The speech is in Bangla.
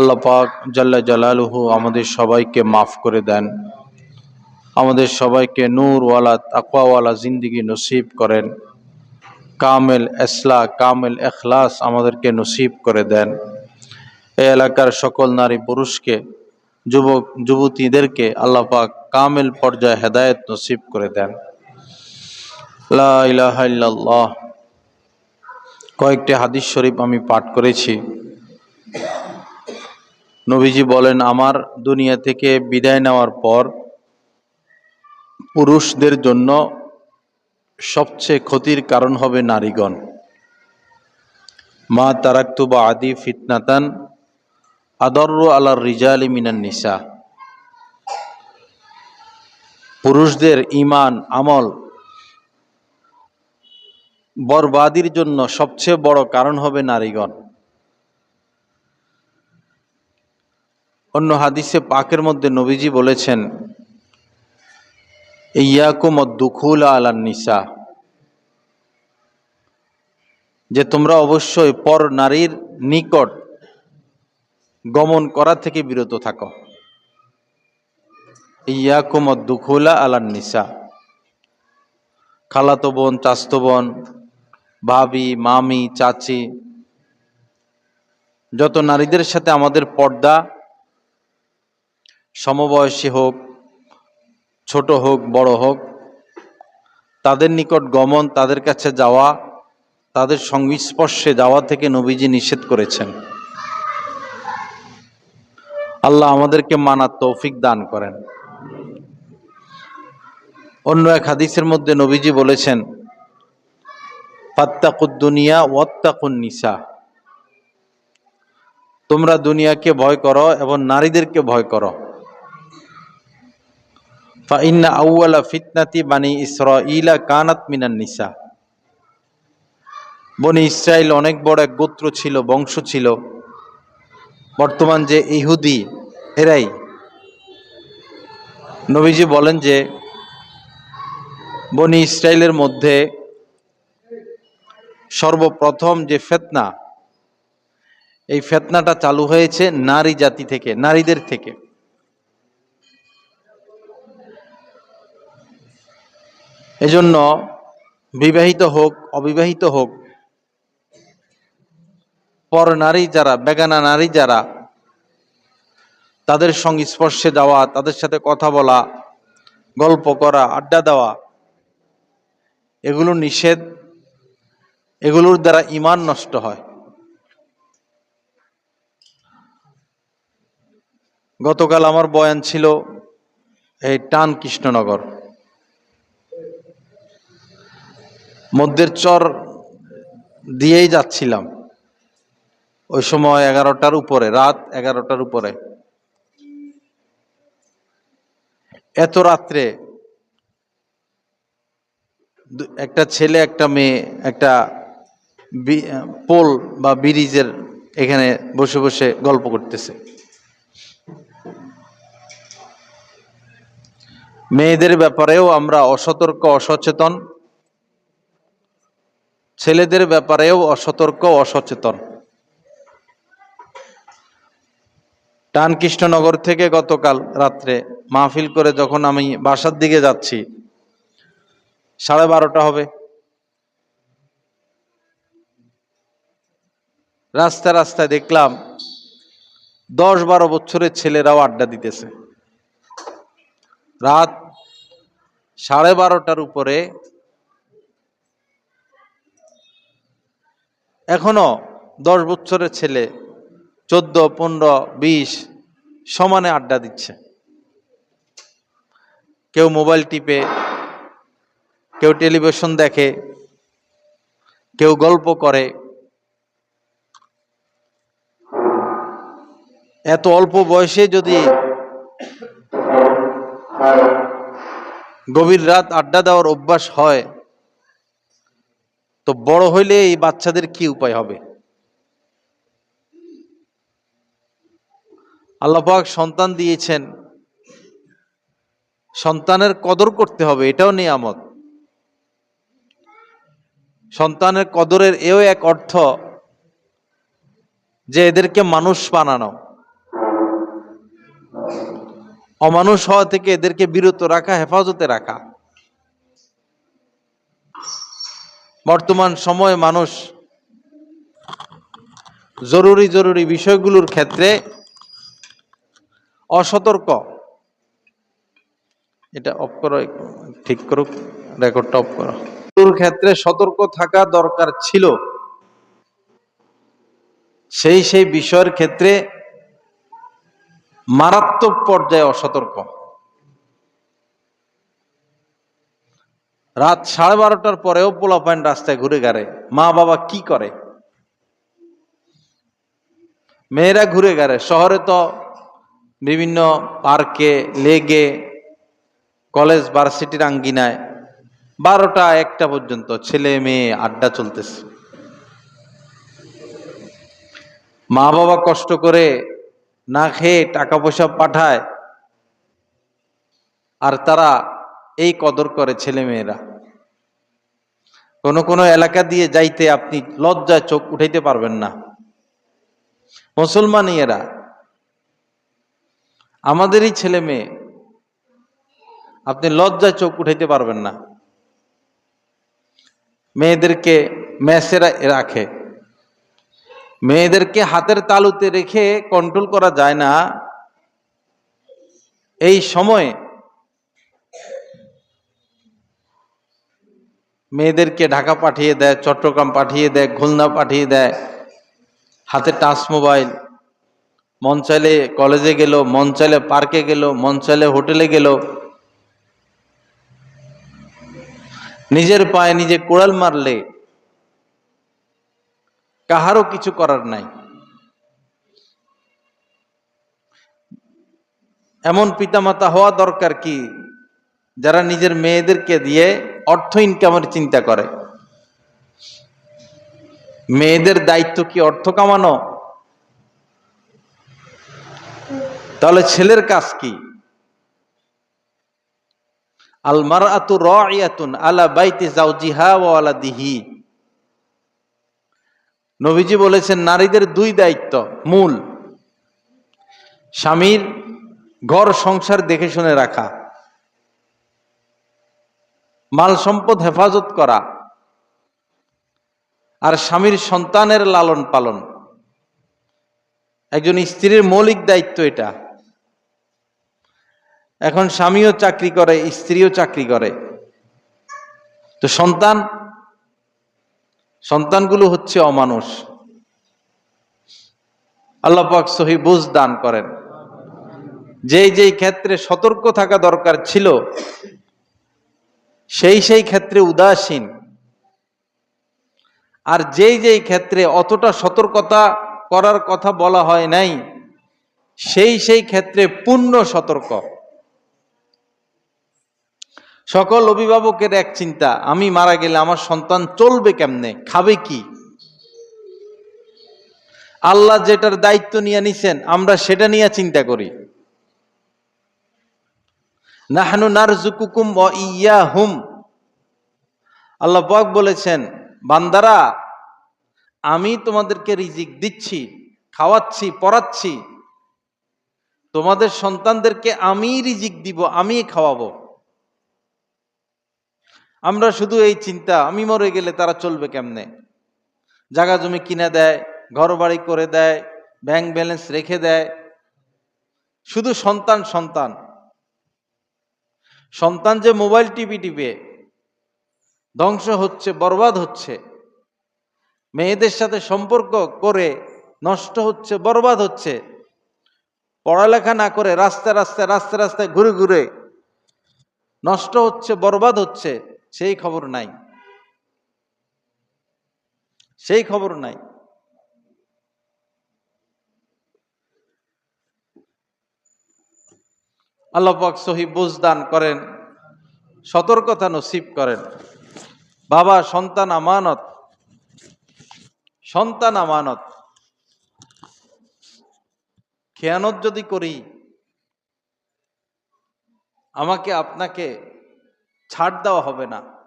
আল্লাহ পাক জাল্লা জালালুহু আমাদের সবাইকে মাফ করে দেন। আমাদের সবাইকে নূরওয়ালা, তাকওয়াওয়ালা জিন্দিগি নসিব করেন। কামেল এসলা, কামেল এখলাস আমাদেরকে নসিব করে দেন। এই এলাকার সকল নারী পুরুষকে, যুবক, যুবতীদেরকে আল্লাহ পাক কামেল পর্যায়ে হেদায়েত নসিব করে দেন। লা কয়েকটি হাদিস শরীফ আমি পাঠ করেছি। নবীজি বলেন, আমার দুনিয়া থেকে বিদায় নেওয়ার পর পুরুষদের জন্য সবচেয়ে ক্ষতির কারণ হবে নারীগণ। মা তারাক্তু বা আদি ফিতনাতান আদর্র আলার রিজালি মিনান নিসা। পুরুষদের ইমান আমল বরবাদির জন্য সবচেয়ে বড় কারণ হবে নারীগণ। অন্য হাদিসে পাকের মধ্যে নবীজি বলেছেন ইয়াকুম দুখুল আলান নিসা যে তোমরা অবশ্যই পর নারীর নিকট গমন করা থেকে বিরত থাকো। ইয়াকুম দুখুলা আলান নিসা খালাতো বোন, চাস্তো বোন, ভাবি, মামি, চাচি, যত নারীদের সাথে আমাদের পর্দা সমবয়সী হোক, ছোট হোক, বড় হোক, তাদের নিকট গমন, তাদের কাছে যাওয়া, তাদের সংস্পর্শে যাওয়া থেকে নবীজি নিষেধ করেছেন। আল্লাহ আমাদেরকে মানার তৌফিক দান করেন। অন্য এক হাদিসের মধ্যে নবীজি বলেছেন ফাত্তাকুদ্দুনিয়া ওয়াত্তাকুন নিসা। তোমরা দুনিয়াকে ভয় করো এবং নারীদেরকে ভয় করো। ফাইন্না আউয়ালা ফিতনাতি বানি ইসরাইলা কানাত মিনান নিসা। বনি ইসরায়েল অনেক বড় এক গোত্র ছিল, বংশ ছিল। বর্তমান যে ইহুদি, এরাই। নবীজি বলেন যে, বনি ইসরায়েলের মধ্যে সর্বপ্রথম যে ফেতনা, এই ফেতনাটা চালু হয়েছে নারী জাতি থেকে, নারীদের থেকে। এজন্য বিবাহিত হোক, অবিবাহিত হোক, পর নারী যারা, বেগানা নারী যারা, তাদের সংস্পর্শে যাওয়া, তাদের সাথে কথা বলা, গল্প করা, আড্ডা দেওয়া, এগুলো নিষেধ। এগুলোর দ্বারা ইমান নষ্ট হয়। গতকাল আমার বয়ান ছিল এই টান কৃষ্ণনগর। মধ্যের চর দিয়েই যাচ্ছিলাম। ওই সময় এগারোটার উপরে, রাত এগারোটার উপরে। এত রাত্রে একটা ছেলে, একটা মেয়ে, একটা পোল বা ব্রিজের এখানে বসে বসে গল্প করতেছে। মেয়েদের ব্যাপারেও আমরা অসতর্ক, অসচেতন ছেলেদের ব্যাপারেও অসতর্ক, অসচেতন। টান কৃষ্ণনগর থেকে গতকাল রাত্রে মাহফিল করে যখন আমি বাসার দিকে যাচ্ছি, সাড়ে বারোটা হবে। রাস্তা রাস্তায় দেখলাম দশ বারো বছরের ছেলেরাও আড্ডা দিতেছে। রাত সাড়ে বারোটার উপরে এখনও দশ বছরের ছেলে, চোদ্দ, পনেরো, বিশ সমানে আড্ডা দিচ্ছে। কেউ মোবাইল টিপে, কেউ টেলিভিশন দেখে, কেউ গল্প করে। এত অল্প বয়সে যদি গভীর রাত আড্ডা দেওয়ার অভ্যাস হয় তো বড় হইলে এই বাচ্চাদের কি উপায় হবে? আল্লাপাক সন্তান দিয়েছেন। সন্তানের কদর করতে হবে, এটাও নিয়ামত। সন্তানের কদরের এও এক অর্থ যে এদেরকে মানুষ বানানো। অমানুষ হওয়া থেকে এদেরকে বিরত রাখা, হেফাজতে রাখা। বর্তমান সময়ে মানুষ জরুরি জরুরি বিষয়গুলোর ক্ষেত্রে অসতর্ক। এটা অফ করো ঠিক করুক রেকর্ডটা অফ করো। ক্ষেত্রে সতর্ক থাকা দরকার ছিল। সেই সেই বিষয়ের ক্ষেত্রে মারাত্মক পর্যায়ে অসতর্ক। রাত সাড়ে বারোটার পরেও পোলাপাইন রাস্তায় ঘুরে গাড়ে। মা বাবা কি করে? মেয়েরা ঘুরে গেলে শহরে তো বিভিন্ন পার্কে, লেগে, কলেজ, ভার্সিটির আঙ্গিনায় বারোটা একটা পর্যন্ত ছেলে মেয়ে আড্ডা চলতেছে। মা বাবা কষ্ট করে না খেয়ে টাকা পয়সা পাঠায় আর তারা এই কদর করে ছেলে মেয়েরা। কোনো কোনো এলাকা দিয়ে যাইতে আপনি লজ্জায় চোখ উঠাইতে পারবেন না। মুসলমান এরা আমাদেরই ছেলে মেয়ে, আপনি লজ্জায় চোখ উঠাইতে পারবেন না। মেয়েদেরকে ম্যাসেরা রাখে। মেয়েদেরকে হাতের তালুতে রেখে কন্ট্রোল করা যায় না। এই সময়ে মেয়েদেরকে ঢাকা পাঠিয়ে দেয়, চট্টগ্রাম পাঠিয়ে দেয়, খুলনা পাঠিয়ে দেয়। হাতে টাচ মোবাইল। মন চাইলে কলেজে গেল, মন চাইলে পার্কে গেল, মন চাইলে হোটেলে গেল। নিজের পায়ে নিজে কোড়াল মারলে কাহারও কিছু করার নাই। এমন পিতামাতা হওয়া দরকার কি, যারা নিজের মেয়েদেরকে দিয়ে অর্থ ইনকামের চিন্তা করে। মেয়েদের দায়িত্ব কি অর্থ কামানো? তাহলে ছেলের কাজ কি? আলমার আতু রিয়াতুন আলা বাইতে জাউজিহা ও আলা দিহি নবীজি বলেছেন, নারীদের দুই দায়িত্ব, মূল। স্বামীর ঘর সংসার দেখে শুনে রাখা। মাল সম্পদ হেফাজত করা আর স্বামীর সন্তানের লালন পালন। একজন স্ত্রীর মৌলিক দায়িত্ব এটা। এখন স্বামীও চাকরি করে, স্ত্রীও চাকরি করে। তো সন্তান, সন্তানগুলো হচ্ছে অমানুষ। আল্লাপাক সহি বুঝ দান করেন। যেই যেই ক্ষেত্রে সতর্ক থাকা দরকার ছিল সেই সেই ক্ষেত্রে উদাসীন। আর যেই যেই ক্ষেত্রে অতটা সতর্কতা করার কথা বলা হয় নাই, সেই সেই ক্ষেত্রে পূর্ণ সতর্ক। সকল অভিভাবকের এক চিন্তা, আমি মারা গেলে আমার সন্তান চলবে কেমনে? খাবে কি? আল্লাহ যেটার দায়িত্ব নিয়ে নিছেন, আমরা সেটা নিয়ে চিন্তা করি। নাহানু নারজুকুকুম ও ইয়া হুম আল্লাহ বলেছেন, বান্দারা, আমি তোমাদেরকে রিজিক দিচ্ছি, খাওয়াচ্ছি, পড়াচ্ছি। তোমাদের সন্তানদেরকে আমি রিজিক দিব, আমি খাওয়াবো। আমরা শুধু এই চিন্তা, আমি মরে গেলে তারা চলবে কেমনে? জাগা জমি কিনে দেয় ঘর বাড়ি করে দেয়, ব্যাংক ব্যালেন্স রেখে দেয়। শুধু সন্তান সন্তান। সন্তান যে মোবাইল টিপি টিপে, ধ্বংস হচ্ছে, বরবাদ হচ্ছে, মেয়েদের সাথে সম্পর্ক করে নষ্ট হচ্ছে, বরবাদ হচ্ছে, পড়ালেখা না করে রাস্তায় রাস্তায় রাস্তায় রাস্তায় ঘুরে ঘুরে নষ্ট হচ্ছে, বরবাদ হচ্ছে, সেই খবর নাই। সেই খবর নাই। আল্লাহ পাক সহি বুঝদান করেন, সতর্কতা নসিব করেন। বাবা, সন্তান আমানত সন্তান আমানত। খেয়ানত যদি করি, আমাকে আপনাকে ছাড় দেওয়া হবে না।